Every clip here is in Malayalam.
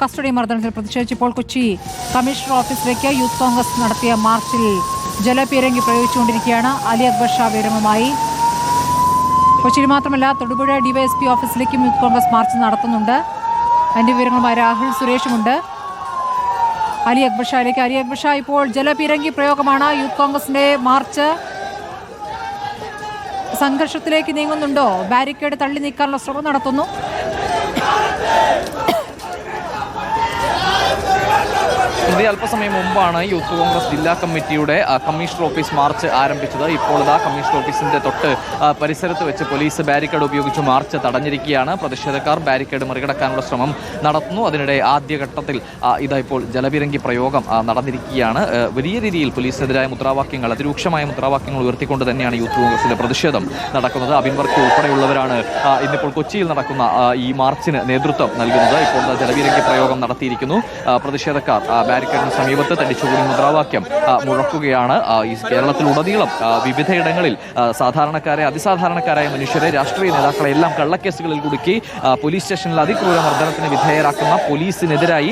കസ്റ്റഡി മർദ്ദനത്തിൽ പ്രതിഷേധിച്ചപ്പോൾ കൊച്ചി കമ്മീഷണർ ഓഫീസിലേക്ക് യൂത്ത് കോൺഗ്രസ് നടത്തിയ മാർച്ചിൽ ജലപീരങ്കി പ്രയോഗിച്ചുകൊണ്ടിരിക്കുകയാണ് അലി അക്ബർ ഷാ വിരമമായി കൊച്ചിയിൽ മാത്രമല്ല തൊടുപുഴ ഡിവൈഎസ്പി ഓഫീസിലേക്കും യൂത്ത് കോൺഗ്രസ് മാർച്ച് നടത്തുന്നുണ്ട്. അതിന്റെ വിവരങ്ങളുമായി രാഹുൽ സുരേഷുമുണ്ട്. അലി അക്ബർ ഷായിലേക്ക്. അലി അക്ബർ ഷാ ഇപ്പോൾ ജലപീരങ്കി പ്രയോഗമാണ്. യൂത്ത് കോൺഗ്രസിന്റെ മാർച്ച് സംഘർഷത്തിലേക്ക് നീങ്ങുന്നുണ്ടോ? ബാരിക്കേഡ് തള്ളി നീക്കാനുള്ള ശ്രമം നടത്തുന്നു. അല്പസമയം മുമ്പാണ് യൂത്ത് കോൺഗ്രസ് ജില്ലാ കമ്മിറ്റിയുടെ കമ്മീഷണർ ഓഫീസ് മാർച്ച് ആരംഭിച്ചത്. ഇപ്പോൾ ഇതാ കമ്മീഷണർ ഓഫീസിന്റെ തൊട്ട് പരിസരത്ത് വെച്ച് പോലീസ് ബാരിക്കേഡ് ഉപയോഗിച്ച് മാർച്ച് തടഞ്ഞിരിക്കുകയാണ്. പ്രതിഷേധക്കാർ ബാരിക്കേഡ് മറികടക്കാനുള്ള ശ്രമം നടത്തുന്നു. അതിനിടെ ആദ്യഘട്ടത്തിൽ ഇതാ ഇപ്പോൾ ജലപിരങ്കി പ്രയോഗം നടന്നിരിക്കുകയാണ്. വലിയ രീതിയിൽ പോലീസിനെതിരായ മുദ്രാവാക്യങ്ങൾ അതിരൂക്ഷമായ മുദ്രാവാക്യങ്ങൾ ഉയർത്തിക്കൊണ്ട് തന്നെയാണ് യൂത്ത് കോൺഗ്രസിന്റെ പ്രതിഷേധം നടക്കുന്നത്. അബിൻ ഉൾപ്പെടെയുള്ളവരാണ് ഇന്നിപ്പോൾ കൊച്ചിയിൽ നടക്കുന്ന ഈ മാർച്ചിന് നേതൃത്വം നൽകുന്നത്. ഇപ്പോൾ ജലവിരങ്കി പ്രയോഗം നടത്തിയിരിക്കുന്നു. പ്രതിഷേധക്കാർ ആ, ബാരിക്കേഡിന് സമീപത്ത് തടിച്ചുകൂടി മുദ്രാവാക്യം മുഴക്കുകയാണ്. ഈ കേരളത്തിലുടനീളം വിവിധയിടങ്ങളിൽ സാധാരണക്കാരെ അതിസാധാരണക്കാരായ മനുഷ്യരെ രാഷ്ട്രീയ നേതാക്കളെ എല്ലാം കള്ളക്കേസുകളിൽ കുടുക്കി പോലീസ് സ്റ്റേഷനിൽ അതിക്രൂര മർദ്ദനത്തിന് വിധേയരാക്കുന്ന പോലീസിനെതിരായി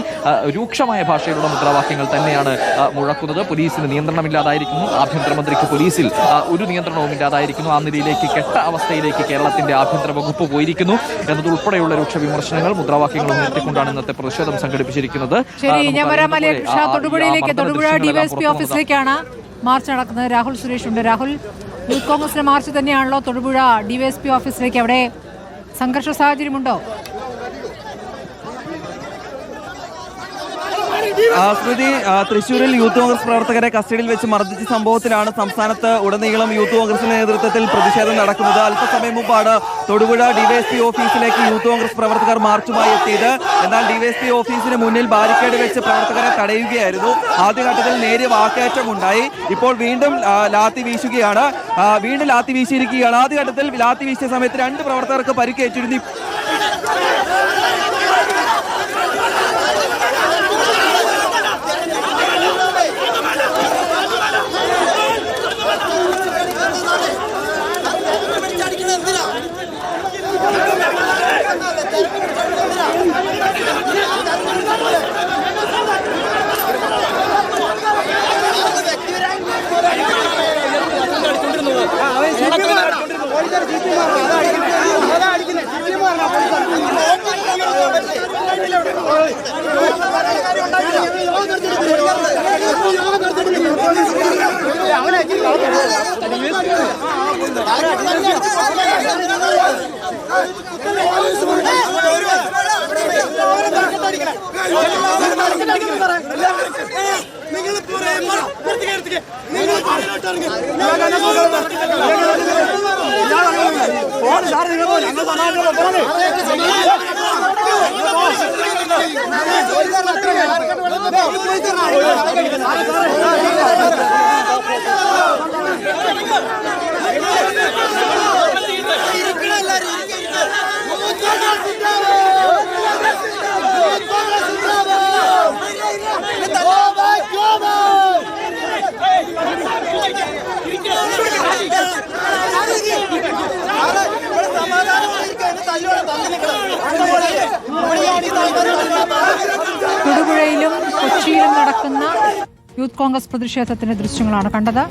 രൂക്ഷമായ ഭാഷയിലുള്ള മുദ്രാവാക്യങ്ങൾ തന്നെയാണ് മുഴക്കുന്നത്. പോലീസിന് നിയന്ത്രണമില്ലാതായിരിക്കുന്നു. ആഭ്യന്തരമന്ത്രിക്ക് പോലീസിൽ ഒരു നിയന്ത്രണവും ഇല്ലാതായിരിക്കുന്നു ആ നിലയിലേക്ക് കെട്ട അവസ്ഥയിലേക്ക് കേരളത്തിന്റെ ആഭ്യന്തര വകുപ്പ് പോയിരിക്കുന്നു എന്നതുൾപ്പെടെയുള്ള രൂക്ഷ വിമർശനങ്ങൾ മുദ്രാവാക്യങ്ങൾ ഉയർത്തിക്കൊണ്ടാണ് ഇന്നത്തെ പ്രതിഷേധം സംഘടിപ്പിച്ചിരിക്കുന്നത്. ശരി ആ, ഞാൻ നമുക്കറിയാം വരാം അലി പോലെ, ഷാ തൊടുപുഴയിലേക്ക് തൊടുപുഴ ഡിവൈഎസ്പി. ഓഫീസിലേക്കാണ് മാർച്ച് നടക്കുന്നത്. രാഹുൽ സുരേഷ് ഉണ്ട്. രാഹുൽ യൂത്ത് കോൺഗ്രസിന്റെ മാർച്ച് തന്നെയാണല്ലോ തൊടുപുഴ ഡിവൈഎസ്പി ഓഫീസിലേക്ക് അവിടെ സംഘർഷ സാഹചര്യമുണ്ടോ? സ്മൃതി തൃശൂരിൽ യൂത്ത് കോൺഗ്രസ് പ്രവർത്തകരെ കസ്റ്റഡിയിൽ വെച്ച് മർദ്ദിച്ച സംഭവത്തിലാണ് സംസ്ഥാനത്ത് ഉടനീളം യൂത്ത് കോൺഗ്രസിന്റെ നേതൃത്വത്തിൽ പ്രതിഷേധം നടക്കുന്നത്. അല്പസമയം മുമ്പാണ് തൊടുപുഴ ഡിവൈഎസ്പി ഓഫീസിലേക്ക് യൂത്ത് കോൺഗ്രസ് പ്രവർത്തകർ മാർച്ചുമായി എത്തിയത്. എന്നാൽ ഡിവൈഎസ്പി ഓഫീസിന് മുന്നിൽ ബാരിക്കേഡ് വെച്ച് പ്രവർത്തകരെ തടയുകയായിരുന്നു. ആദ്യഘട്ടത്തിൽ നേരിയ വാക്കേറ്റം ഉണ്ടായി. ഇപ്പോൾ വീണ്ടും ലാത്തി വീശുകയാണ്. വീണ്ടും ലാത്തി വീശിയിരിക്കുകയാണ്. ആദ്യഘട്ടത്തിൽ ലാത്തി വീശിയ സമയത്ത് രണ്ട് പ്രവർത്തകർക്ക് പരിക്കേറ്റിരുന്നു. Yeah. ഫോൺ സാറ് നിങ്ങൾ ഞങ്ങൾ തൊടുപുഴയിലും കൊച്ചിയിലും നടക്കുന്ന യൂത്ത് കോൺഗ്രസ് പ്രതിഷേധത്തിന്റെ ദൃശ്യങ്ങളാണ് കണ്ടത്.